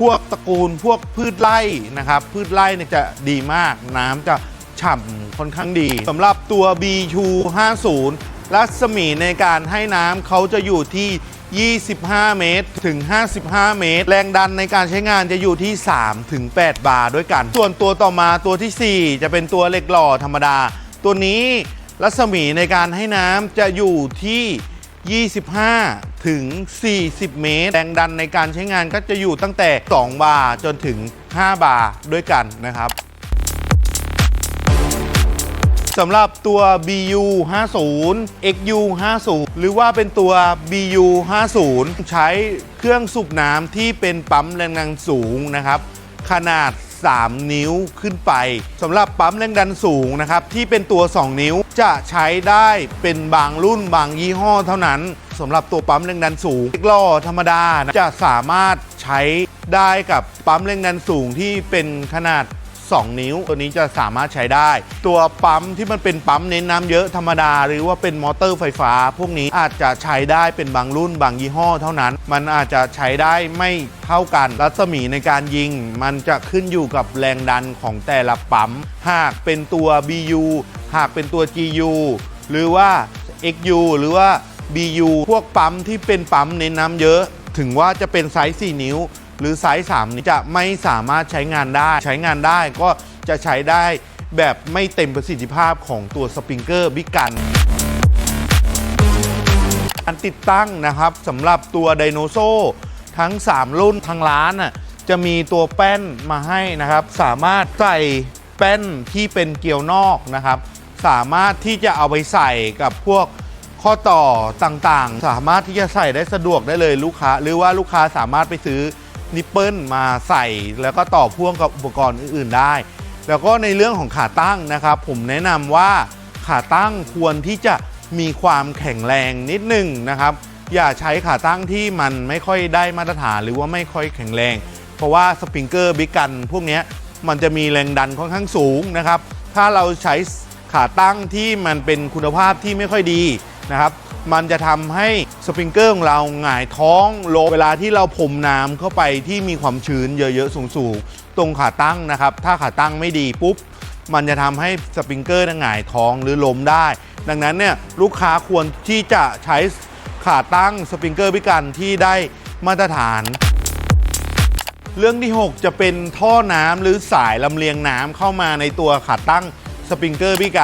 พวกตระกูลพวกพืชไร่นะครับ พืชไร่เนี่ยจะดีมากน้ำจะฉ่ำค่อนข้างดีสำหรับตัว BQ 50 รัศมีในการให้น้ำเขาจะอยู่ที่ 25 เมตรถึง 55 เมตร แรงดันในการใช้งานจะอยู่ที่ 3 ถึง 8 บาร์ด้วยกัน ส่วนตัวต่อมาตัวทีสี่4 จะเป็นตัวเหล็กหล่อธรรมดา ตัวนี้รัศมีในการให้น้ำจะอยู่ที่ 25 ถึง 40 เมตร แรงดันในการใช้งานก็จะอยู่ตั้งแต่ 2 บาร์จนถึง 5 บาร์ด้วยกันนะครับสำหรับตัว BU 50 XU 50หรือว่าเป็นตัว BU 50ใช้เครื่องสูบน้ำที่เป็นปั๊มแรงดันสูงนะครับ ขนาด 3 นิ้วขึ้นไปสำหรับปั๊มแรงดันสูงนะครับ ที่เป็นตัว 2 นิ้วจะใช้ได้เป็นบางรุ่นบางยี่ห้อเท่านั้นสำหรับตัวปั๊มแรงดันสูงล็กล้อธรรมดานะจะสามารถใช้ได้กับปั๊มแรงดันสูงที่เป็นขนาด 2 นิ้ว ตัวนี้จะสามารถใช้ได้ ตัวปั๊มที่มันเป็นปั๊มเน้นน้ำเยอะธรรมดา หรือว่าเป็นมอเตอร์ไฟฟ้า พวกนี้อาจจะใช้ได้เป็นบางรุ่นบางยี่ห้อเท่านั้น มันอาจจะใช้ได้ไม่เท่ากัน รัศมีในการยิง มันจะขึ้นอยู่กับแรงดันของแต่ละปั๊ม หากเป็นตัว BU หากเป็นตัว GU หรือว่า XU หรือว่า BU พวกปั๊มที่เป็นปั๊มเน้นน้ำเยอะ ถึงว่าจะเป็นไซส์ 4 นิ้ว รือไซส์3นี้จะไม่สามารถใช้งานได้ ใช้งานได้ก็จะใช้ได้แบบไม่เต็มประสิทธิภาพของตัวสปริงเกอร์บิกกันการติดตั้งนะครับสำหรับตัวไดโนโซทั้ง 3 รุ่นทางร้านน่ะจะมีตัวแป้นมาให้นะครับ สามารถใส่แป้นที่เป็นเกลียวนอกนะครับ สามารถที่จะเอาไปใส่กับพวกข้อต่อต่างๆ สามารถที่จะใส่ได้สะดวกได้เลยลูกค้า หรือว่าลูกค้าสามารถไปซื้อ นิปเปิลมาใส่แล้วก็ต่อพ่วงกับอุปกรณ์อื่นๆได้ แล้วก็ในเรื่องของขาตั้งนะครับ ผมแนะนำว่าขาตั้งควรที่จะมีความแข็งแรงนิดหนึ่งนะครับ อย่าใช้ขาตั้งที่มันไม่ค่อยได้มาตรฐานหรือว่าไม่ค่อยแข็งแรง เพราะว่าสปริงเกอร์บิ๊กกัน พวกนี้มันจะมีแรงดันค่อนข้างสูงนะครับ ถ้าเราใช้ขาตั้งที่มันเป็นคุณภาพที่ไม่ค่อยดีนะครับ มันจะทำให้สปริงเกอร์ของเราหงายท้องลงเวลาที่เราพรมน้ำเข้าไปที่มีความชื้นเยอะๆสูงๆ ตรงขาตั้งนะครับ ถ้าขาตั้งไม่ดีปุ๊บ มันจะทำให้สปริงเกอร์หงายท้องหรือล้มได้ ดังนั้นเนี่ยลูกค้าควรที่จะใช้ขาตั้งสปริงเกอร์พิกันที่ได้มาตรฐานเรื่องที่ 6 จะเป็นท่อน้ำหรือสายลำเลียงน้ำเข้ามาในตัวขาตั้งสปริงเกอร์พิกัน